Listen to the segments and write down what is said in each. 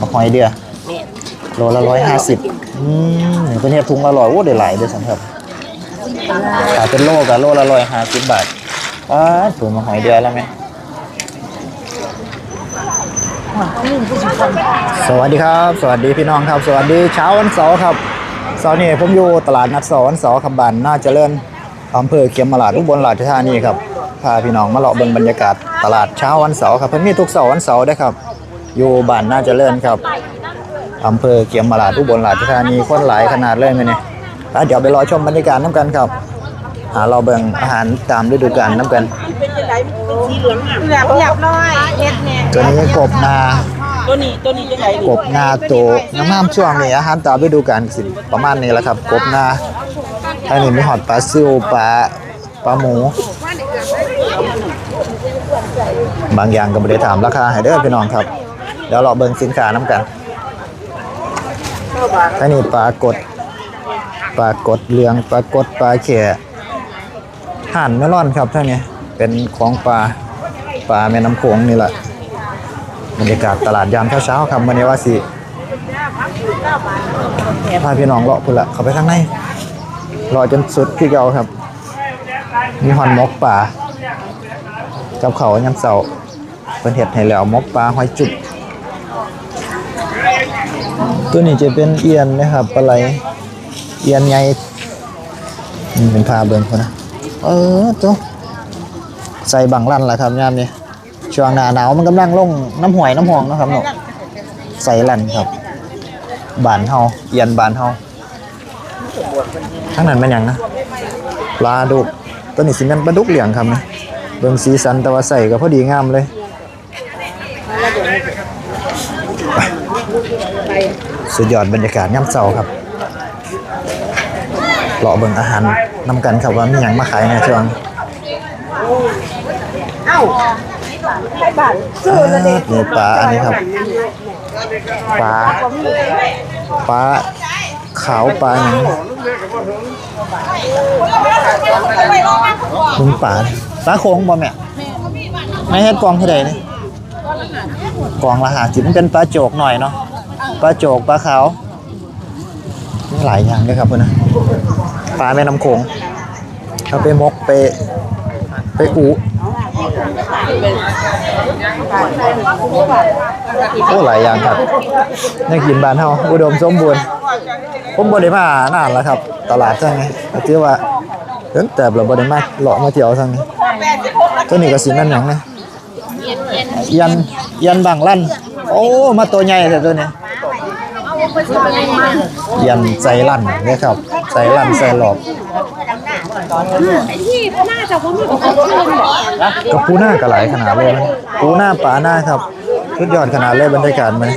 มะหอยเดือโลละร้อยห้าสิบอืมเป็นเห็ดถุงละร้อยโอ้ได้หลายเด้วยสันครับขายเป็นโลกับโลละร้อยห้าสิบบาทว้าถุงมะหอยเดือแล้วไหมสวัสดีครับ สวัสดีพี่น้องครับ สวัสดีเช้าวันเสาร์ครับเสาร์นี้ผมอยู่ตลาดนัดเสาร์วันเสาร์ครับบ้านน่าเจริญอำเภอเขียมมาลาดอุบลราชธานีครับพาพี่น้องมาเลาะเบิ่งบรรยากาศตลาดเช้าวันเสาร์ครับเพิ่นมีทุกเสาร์วันเสาร์ได้ครับ อยู่บ้านน่าเจริญครับอำเภอเกียมมาลาดอุบลราชธานีคนหลายขนาดเลยมื้อนี้แล้วเดี๋ยวไปรอชมบรรยากาศน้ำกันครับหาเราเบิ่งอาหารตามฤดูกาลน้ำกันเป็นจังไดมันเป็นสีเหลืองอะแบบหยับน้อยเฮ็ดแน่ตัวนี้กบนาตัวนี้ตัวนี้จังไดนี่กบนาโตน้ำน้ำช่วงนี้อาหารตามฤดูกาลสิประมาณนี้แหละครับ กบนาทางนี้มีหอดปลาซิวปลาปลาหมู บางอย่างก็ไม่ได้ถามราคาให้เด้อพี่น้องครับ เดี๋ยวเราเบิ่งสินค้าน้ำกันทางนี้ปลากดปลากดเหลืองปลากดปลาเขียห่านเมลอนครับท่านนี้เป็นของปลาปลาแม่น้ำโขงนี่แหละบรรยากาศตลาดยามเช้าๆครับวันนี้ว่าสิพาพี่น้องเลาะพุ่นละเข้าไปข้างในรอจนสุดที่เกาครับ มีหอนมกป่ากับเขาวยำเสาเป็นเห็ดให้แล้วมกปลาหอยจุบ ตัวนี้จะเป็นเอียนนะครับปลาไหลเอียนใหญ่อืมเป็นพาเบิ่งคนนะเออตัวใส่บังลั่นแหละครับยามนี้ช่วงหน้าหนาวมันกำลังลงน้ำหวยน้ำหองนะครับเนาะใส่ลั่นครับบานเฮาเอียนบานเฮาทั้งนั้นเป็นหยังนะปลาดุกตัวนี้สิเป็นปลาดุกเหลียงครับนะเบิ่งสีสันแต่ว่าใส่ก็พอดีงามเลยไป สุดยอดบรรยากาศย่ำเสาครับเลาะเบิ่งอาหารนำกันครับว่ามีหยังมาขายในช่วงเอ้าไปบ้านอ่านี่ปลาอันนี้ครับปลาปลาขาวปลาหยังคุณปลาปลาโค้งบ่แม่ไม่เฮ็ดกองเท่าใดนี่กองละ50มันเป็นปลาโจกหน่อยเนาะ ปลาโจกปลาขาวหลายอย่างเลยครับเพิ่นนะปลาแม่น้ำโขงเอาไปมกไปไปอุโอ้หลายอย่างครับนี่กินบานเฮาอุดมสมบูรณ์ผมบ่ได้มานานแล้วครับ ตลาดจังไงก็ถือว่าเพิ่นแต่เราบ่ได้มาเลาะมาเที่ยวจังนี้ตัวนี้ก็สินั่นหยังนะยันยันบางลั่นโอ้มาตัวใหญ่แต่ตัวนี้ ยันใจลั่นเด้อครับใจลั่นใจหลอกที่น่าจะบ่ามีคนชื่นบ่กับปูหน้าก็หลายขนาดเลยนะปูหน้าปลาหน้าครับสุดยอดขนาดเลยบรรยากาศมัน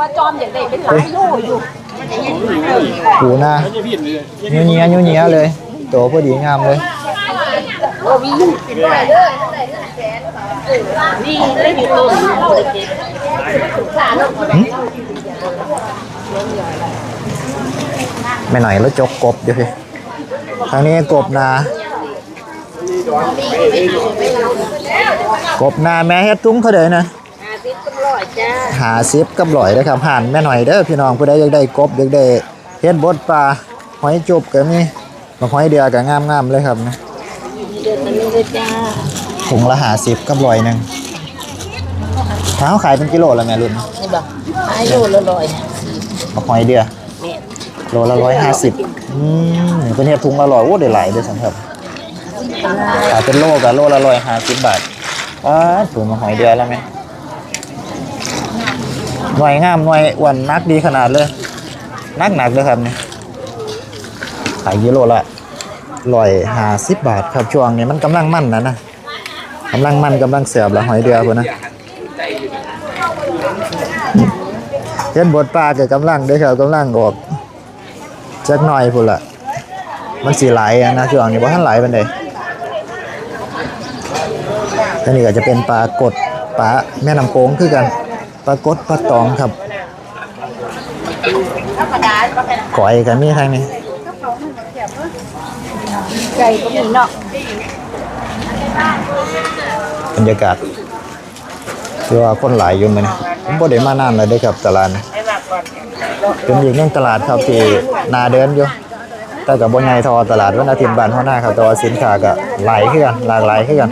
ปลาจอมอย่างเด็กเป็นหลายโลอยู่ปูหน้าเงี้ยเงี้ยเงี้ยเลยโตพอดีงามเลยนี่ได้อยู่ต้น ไม่หน่อยแล้วจกกบเดี๋ยวพี่ทางนี้กบนากบนาแม่เฮ็ดตุ้งเท่าเดยนะอาทิตย์เป็นร้อยจ้าหาซิบกับหลอยนะครับห่านแม่หน่อยเด้อพี่น้องผู้ใดอยากได้กบอยากได้เฮ็ดบดปลาหอยจุบก็มีมาหอยเดือก็งามๆเลยครับนะเดือนนี้เลยจ้าถุงละหาสิบกับลอยหนึ่งถ้าเขาขายเป็นกิโลละแม่รุ่นนี่บ่อายุละร้อย มาหอยเดือแม่โลละร้อยห้าสิบอืมเป็นเห็ดถุงละร้อยโอ้ได้หลายเด้วยสันครับขายเป็นโลกับโลละร้อยห้าสิบบาทว้าถุงมาหอยเดือแล้วไหมหน่วยงามหน่วยอ้วนนักดีขนาดเลยนักหนักเลยครับนี่ขายกิโลละร้อยห้าสิบบาทครับช่วงนี้มันกำลังมั่นนะนะกำลังมั่นกำลังเสียบละหอยเดือพุ่นนะ เห็นบทปลาเกิดกำลังเด้อครับกำลังออกจักหน่อยพุ่นละมันสีไหลายอะนะช่วงนี้เพราะท่านไหลเป็นไดอันนี้ก็จะเป็นปลากดปลาแม่น้ำโขงคือกันปลากดปลาตองครับก่อยกันมีทางนี้ไก่ก็มีเนาะบรรยากาศ คือว่าคนหลายอยู่มื้อนี้ผมบ่ได้มานานแล้วเด้อครับตลาดนี้เป็นอีกหนึงตลาดครับที่น่าเดินอยู่แต่ก็บ่ใหญ่เท่าตลาดวันอาทิตย์บ้านเฮาหน้าครับแต่ว่าสินค้าก็หลายคือกันหลากหลายคือกัน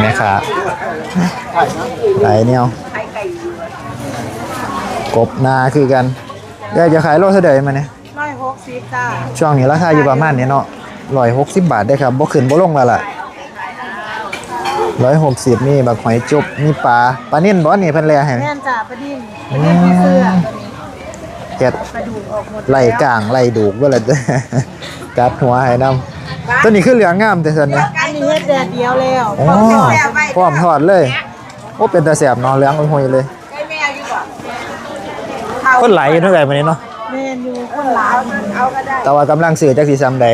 แม่ค้าหลายแนวกบนาคือกันยายจะขายโลเท่าใดมาเนี่ยร้อยหกสิบจ้า ช่วงนี้ราคาอยู่ประมาณนี้เนาะ 160บาทได้อครับบ่ขึ้นบ่ลงแล้วล่ะ160นี่บักหอยจุบมีปลาปลานิ่นบ่นี่เพิ่นแลให้แม่นจ้าประดินประดินที่เสื้อเฮ็ดกระดูกออกหมดไล่กลางไล่ดูกบ่ล่ะเด้อกัดหัวให้นำตัวนี้คือเหลืองงามแต่ซั่นนี่อันนี้เฮ็ดแดดเดียวแล้วอ๋อพร้อมทอดเลยโอ้เป็นตาแซ่บเนาะเหลืองหุยๆเลยคนหลายอยู่เท่าไหร่มื้อนี้เนาะแม่นอยู่ คนหลายเอาก็ได้แต่ว่ากำลังซื้อจักสิซ้ำใด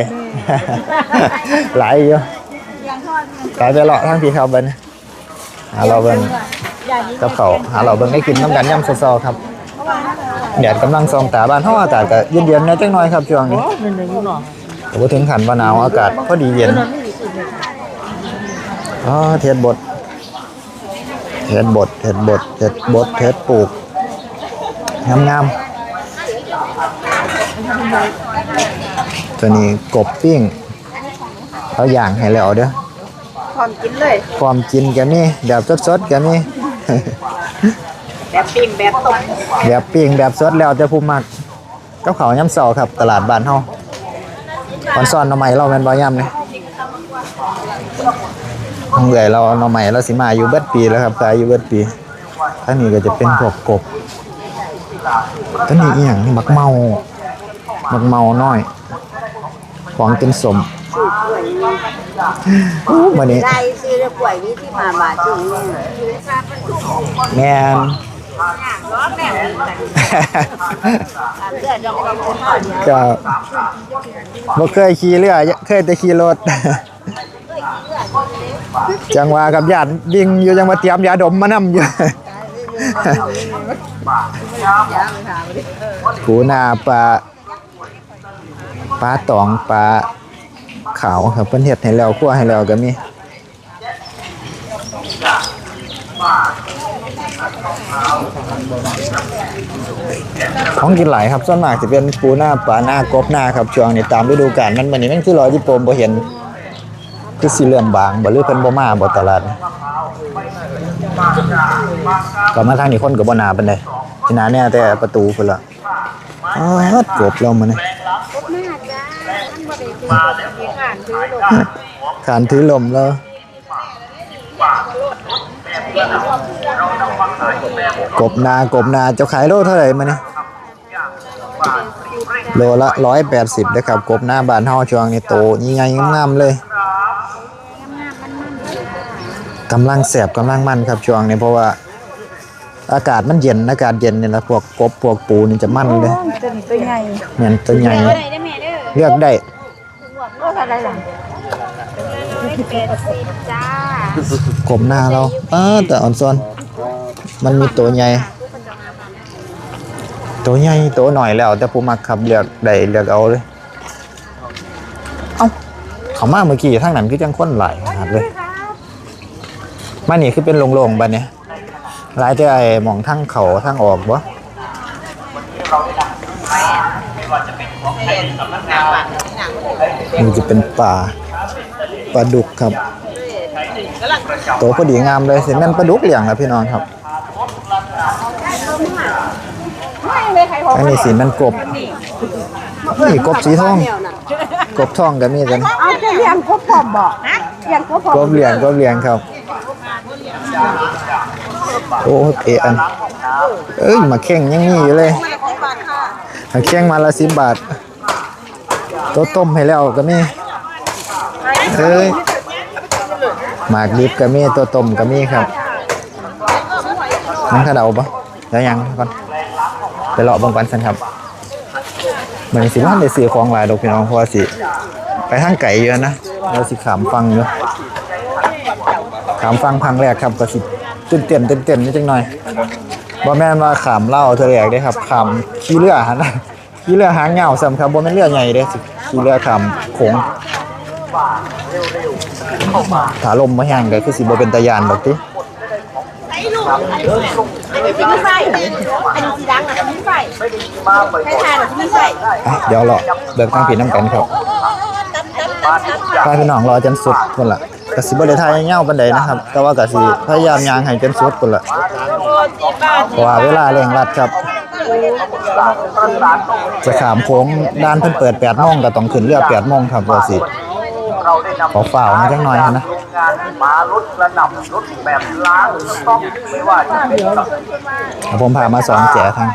หลายอยู่กลายไปเลาะทางพี่ครับเบิ่นหาเราเบิ่งอย่างนี้กับเขาหาเราเบิ่งได้กินน้ำกันย่ำซอๆครับแดดกำลังส่องตาบ้านเฮาอากาศก็เย็นๆน่จักหน่อยครับช่วงนี้แต่บ่ถึงขันว่าหนาวอากาศพอดีเย็นอ๋อเทศบดเทศบดเทศบดเทศบดเทศปลูกงามๆ ตัวนี้กบปิ้งเขาย่างให้แล้วเด้อพร้อมกินเลย ความกินก็มีแบบสดๆก็มีแบบปิ้งแบบต้มแบบปิ้งแบบสดแล้วแต่ผู้มักกับเขาวย่ำเสาครับ ตลาดบ้านเฮาคอนซ่อนหน่อไม้เราแม่นบ่ย่ำนี่ของเอื่อยเราเอาหน่อไม้เราสิมาอยู่เบิดปีแล้วครับขายอยู่เบิดปีท่างนี้ก็จะเป็นพวกกบตัวนี้อีหยังนี่มักเมา มักเมาน้อย ของกินสมอู้มื้อนี้ได้ซื้อแล้วกล้วยนี่ที่มาบาทที่นี่แม่นเพื่อนเราก็คนผ่านก็บ่เคยขี่เรือเคยแต่ขี่รถ จังหวะกับญาติวิ่งอยู่จังหวะเตรียมยาดมมานำอยู่ปูนาปลา ปลาตองปลาขาวครับเพิ่นเฮ็ดให้แล้วคั่วให้แล้วก็มีของกินหลายครับส่วนมากจะเป็นปูหน้าปลาหน้ากบหน้าครับช่วงนี้ตามฤดูกาลมันมันนี่มันคือรอยที่โปมบ่เห็นคือสีเหลื่อมบางบ่หรือเพิ่นบ่มาบ่ตลาดก็มาทางนี้คนก็บ่หนาปานใดที่หนาแน่แต่ประตูพุ่นล่ะอ้าวกบเรามานี่ขานถือลมแล้วกบนากบนาเจ้าขายโลเท่าไหร่มานี่โลละ180นะครับ กบหน้าบ้านเฮาช่วงนี้โตใหญ่ๆงามๆเลยกำลังแสบกำลังมันครับช่วงนี้เพราะว่า อากาศมันเย็นอากาศเย็นเนี่ยนะพวกกบพวกปูนี่จะมันเลยจะตัวใหญ่เหมือนตัวใหญ่เลือกได้ ก็อะไรล่ะกบหน้าเราอ้าแต่อ่อนซอน มันมีตัวใหญ่ ตัวใหญ่ตัวหน่อยแล้ว แต่ผู้มักขับเลือกได้เลือกเอาเลย เอ้าเขามาเมื่อกี้ทางนั้นคือจังคนหลายขนาดเลยมานี่คือเป็นโล่งๆบัดเนี่ยหลายแต่ไอ้หมองทางเขาทางออกบ่นี่จะเป็น ปลาปลาดุกครับตัวพอดีงามเลยสิแม่นปลาดุกเหลี่ยงครับพี่น้องครับอันนี้สีมันกบนี่กบสีทอง กบทองก็มีกันเอาจะเลี้ยงครบพร้อมบ่ฮะเลี้ยงครบพร้อมกบเหลี่ยงกบเหลี่ยงครับ โอ้เอะอันเอ้ยมาเข่งยังมีอยู่เลยมาเข่งมาละสิบบาท ตัวต้มให้แล้วก็มีเอ้ยหมากดิบก็มีตัวต้มก็มีครับมันขะเดาปะแล้วยังก่อนไปเลาะบางกันสันครับเหมือนสิว่าได้ซื้อของหลายดอกพี่น้องเพราะว่าสิ ไปทางไก่เยอะนะเราสิขามฟังอยู่ขามฟังพังแรกครับก็สิตื่นเต้นตื่นเต้นนิดจังหน่อยบ่แม่นว่าขามเหล่าเธอแรกเด้ครับขามขี่เรือหันนะขี่เรือหางเหงาซ้ำครับบ่แม่นเรือใหญ่เด้สิ ขี่เรือขามโขงถ้าลมมาแห้งก็คือสิบ่เป็นตะยานดอกติไอ้ลูกอันนี้สีไฟอันนี้สีดังอะสีไฟใช้ทานสีไฟอะเดี๋ยวรอเบิ่งทางผิดน้ำกันครับตับตับตับตับพาพี่น้องรอจนสุดพุ่นล่ะก็สิบ่ได้ทายยาวปานใดนะครับ แต่ว่าก็สิพยายามย่างให้จนสุดพุ่นล่ะโอ้สีบ้าเพราะว่าเวลาเร่งรัดครับ จะขามโค้งด้านเพิ่นเปิด8โมงก็ต้องขึ้นเรือ8โมงครับว่าสิขอฝ่าวมาจังหน่อยนะผมพามาสองแจทาง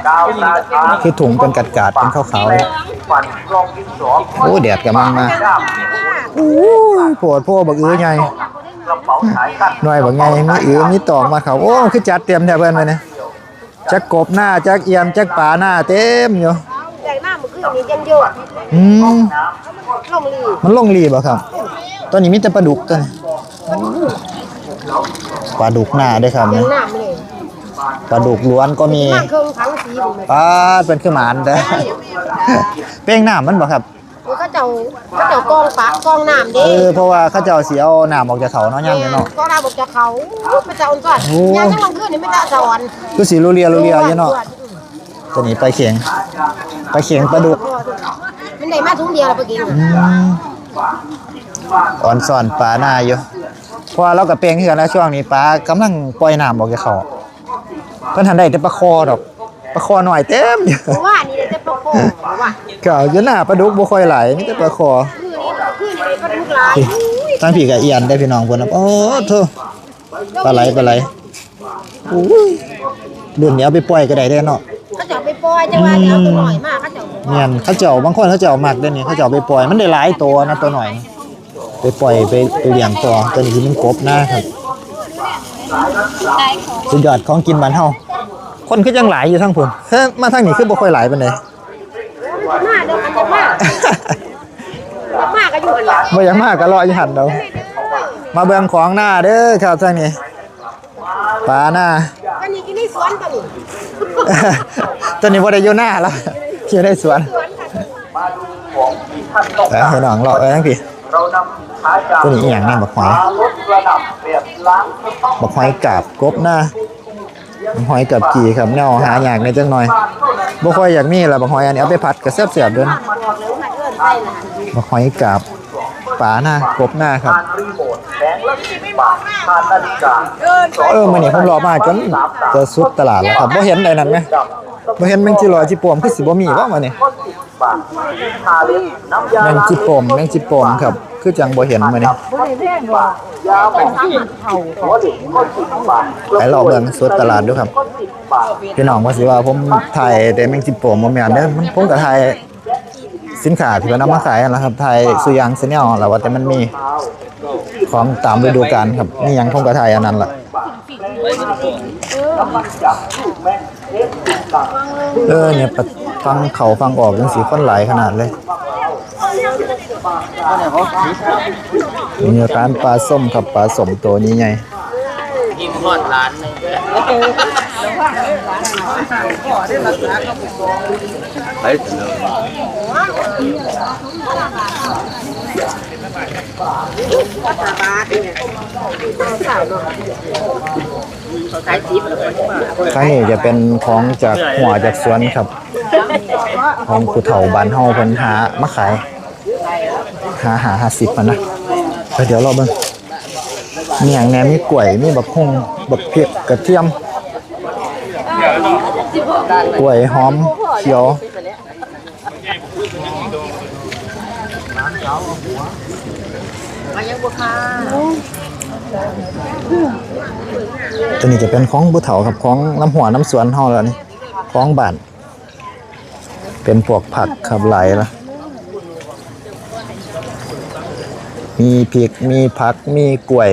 คือถุงเป็นกัดกาดเป็นขาวๆเลยฝันกรองดินสอโอ้แดดกำลังมาโอ้ยปวดโพบักอื้อใหญ่กระเป๋าสายตั้งหน่วยบักใหญ่มีอื้อมีตอกมาเขาโอ้คือจัดเตรียมแท้เพิ่นไว้เนี่ย จักกบหน้าจักเอียมจักปลาหน้าเต็มอยู่ใหญ่มากเมื่อคืนนี้ยันโยดอืมลงลีมันลงรีบ่ครับ ตอนนี้มีแต่ปลาดุกตัวนี้ปลาดุกหน้าด้วยครับยัเนี่ยนน้ำเลยปลาดุกล้วนก็มีมากเครื่องทั้งสีผมเลยปลาเป็นคือหมานเด้อเป้งน้ำมันบ่ครับ ก็เจ้าก็เจ้ากองปะกองน้ำเอดิอเพราะว่าเขาเจ้าสิเอาน้ำออกจากเขาเนาะย่ำเนี่ยเนาะ ก็เราบอกจะเขาพระเจ้าก่อนยามทั้งวันคืนนี่ไม่ได้สอนคือสีรูเรียรูเรียอยู่เนาะตัวนี้ปลาเข็งปลาเข็งปลาดุกมันได้มาทุ่งเดียวแล้วไปกินอืมอ่อนซ่อนปลาหน้าอยู่เพราะว่าเรากับเปลงคือกันแล้วช่วงนี้ปลากำลังปล่อยน้ำออกจากเขาเพิ่นทันได้แต่ปลาคอดอกปลาคอหน่อยเต็มอยู่เพราะว่านี่จะประโคว่า เก่าอยู่หน้าปลาดุกบ่ค่อยไหลมีแต่ปลาคอคือนี่คือนี่ก็ทุกหลายตั้งผีกับเอียนได้พี่น้องเพิ่นน่ะโอ้โธ่ปลาไหลปลาไหลอู้ยรุ่นนี้เอาไปปล่อยก็ได้เด้เนาะเขาจะไปปล่อยจะว่าเดี๋ยวตัวหน่อยมากเขาจะเนียนเขาเจ้าบางคนเขาเจ้ามักเด้อนี่เขาเจ้าไปปล่อยมันได้หลายตัวนะตัวหน่อย ไปปล่อยไปไปเลี้ยงต่อตัวนี้คือมันกบนะครับสุดยอดของกินบ้านเฮาคนคือจังหลายอยู่ทั้งพุ่นเฮ้ยมาทางนี้คือบ่ค่อยหลายปานใด มาเดี๋ยวมันจะมากมากก็อยู่กันละบ่อยากมากก็รออยู่หั่นเดามาเบิ่งของหน้าเด้อครับทางนี้ปลาหน้าอันนี้กินในสวนตัวนี้ตัวนี้บ่ได้อยู่หน้าแล้วอยู่ในสวนแต่ให้น้องเลาะไปทั้งพี่เรานำขาจากตัวนี้อีหยังแน่บักหอยมารถกระหน่ำแบบล้างต้องบักหอยกาบกบหน้าบัก หอยกับกีครับแนวหาอยากในจังหน่อยบ่ค่อยอยากมีละบักหอยอันนี้เอาไปผัดกับแซ่บๆเด้อนะบักหอยกับปลาหน้ากบหน้าครับ เออมื้อนี้ผมรอมาจนจะสุดตลาดแล้วครับบ่เห็นไอ้นั่นไหมบ่เห็นแมงจีรอยจีปวมคือสิบ่มีว่ามื้อนี้ก็สิบบาเน้ำยแมงจีปมแมงจีปมครับ คือจังบ่เห็นมื้อนี้ยาหมองหัวเหล็กก็สิบบาทไปรอเบิ่งสุดตลาดดูครับพี่น้องว่าสิว่าผมถ่ายแต่แมงจีปมบ่แม่นเด้อมันผมก็ถ่ายสินค้าที่เพิ่นเอามาขายนั่นล่ะครับถ่ายสุยางซแนลแล้วว่าแต่มันมี ของตามฤดูกาลครับนี่ยังผมก็ถ่ายอันนั้นล่ะเออเนี่ยฟังเขาฟังออกจังสีคนหลายขนาดเลยมีร้านปลาส้มครับปลาสมตัวนี้ไงกินหอดร้านหนึงไป ตาบ้าเถอะข้างนี้จะเป็นของจากหัวจากสวนครับ ของผู้เฒ่าบ้านเฮาเพิ่นหามาขาย หาหาหาสิบมันนะเดี๋ยวรอเบิ่งมีหยังแหนมีกล้วยมีบักฮุงบักเพียกกระเทียมกล้วยหอมเขียว ตัวนี้จะเป็นของบุเถาครับของน้ำหัวน้ำสวนเฮาแล้วนี่ของบ้านเป็นพวกผักครับไหลายละมีพริกมีผักมีกล้วย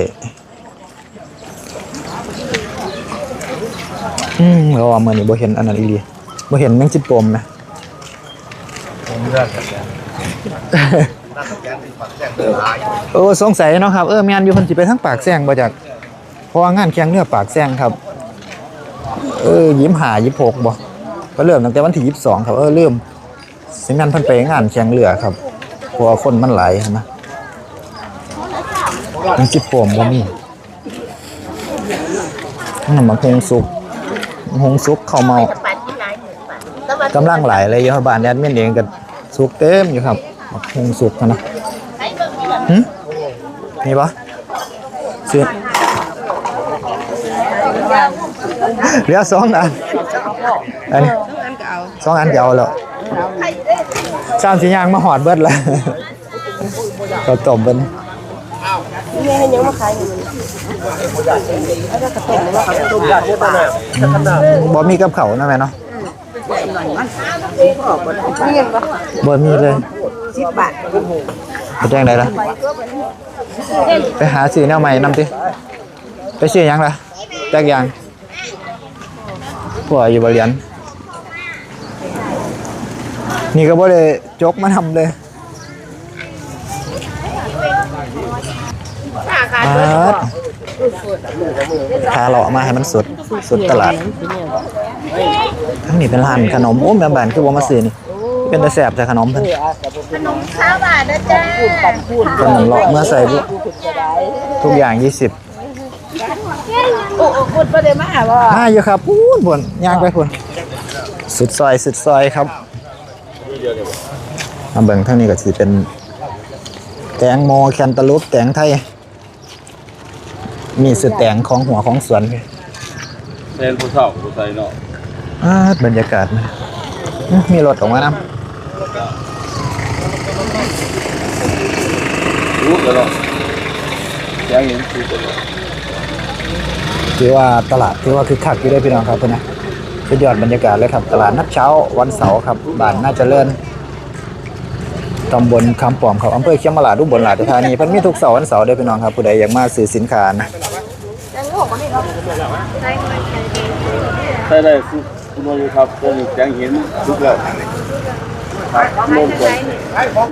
อืมเราว่ามื้อนี้บ่เห็นอันนั้นอีหลีบ่เห็นแมงจิปมนะเอ อสงสัยเนาะครับเออแม่นอยู่เพิ่นสิไปทางปากแซงบ่จักเพราะว่างานแข่งเรือปากแซงครับ เออยิ้มหายิ้มหกบ่ก็เริ่มตั้งแต่วันที่ยี่สิบสองครับเออเริ่มสิงั้นเพิ่นไปงานแข่งเรือครับเพราะว่าคนมันหลายนะมันจิบปมบ่มีน้ำมันหงสุกหงสุกข้าวเมาปันที่ไหนหนึ่งปันแต่ว่ากำลังไหลเลยอยู่ครับบ้านแอดมินเองก็สุกเต็มอยู่ครับ บักหงสุกนะใช้เบิ่งนี่ล่ะหึมีปะซื้อเหลือสองอันอันสองอันก็เอาแล้วสามสี่อย่างมาหอดเบิดแล้วก็ต้มเป็นต้มยำใช่ไหมเนี่ยบ่มีกับเขาวนะแม่เนาะ บ่มีเลยสิบบาทไปแจ้งได้ละไปหาซื้อแนวใหม่นำติไปซื้อหยังล่ะแตกอย่างพวกอยู่บ่เหรียญนี่ก็บ่ได้จกมาทำเลยอาดพาเลาะมาให้มันสุด สุดตลาด ทั้งนี้เป็นร้านขนมโอ้แม่บ้านคือบ่มาซื้อนี่ เป็นตาแซ่บแต่ขนมเพิ่นข้าวบาทนะจ้าขนมเลาะเมื่อใส่บุทุกอย่าง20โอ้โอ้คนประเดี๋ยวมาหาว่ามาอยู่ครับพูนพุ่นย่างไปพุ่นสุดซอยสุดซอยครับมาเบิ่งทางนี้ก็สิเป็นแตงโมแคนตาลูปแตงไทย มีสุดแตงของหัวของสวนเล่นผู้เฒ่าผู้ใส่เนาะ อาดบรรยากาศนะอื้อมีรถออกมานํรู้แล้วเนาะแจ้งเห็นคือตัวเนาะถือว่าตลาดถือว่าคึกคักอยู่เด้อพี่น้องครับเพิ่นนะสุดยอดบรรยากาศเลยครับตลาดนัดเช้าวันเสาร์ครับบ้านน่าเจริญตำบลคำปอมครับอำเภอเขียมราชอุบลราชธานีเพิ่นมีทุกเสาร์วันเสาร์เด้อพี่น้องครับผู้ใดอยากมาซื้อสินค้านะใส่ได้ คุณวายุครับตัวนี้แจ้งเห็นทุกเล้วครับลงก่อน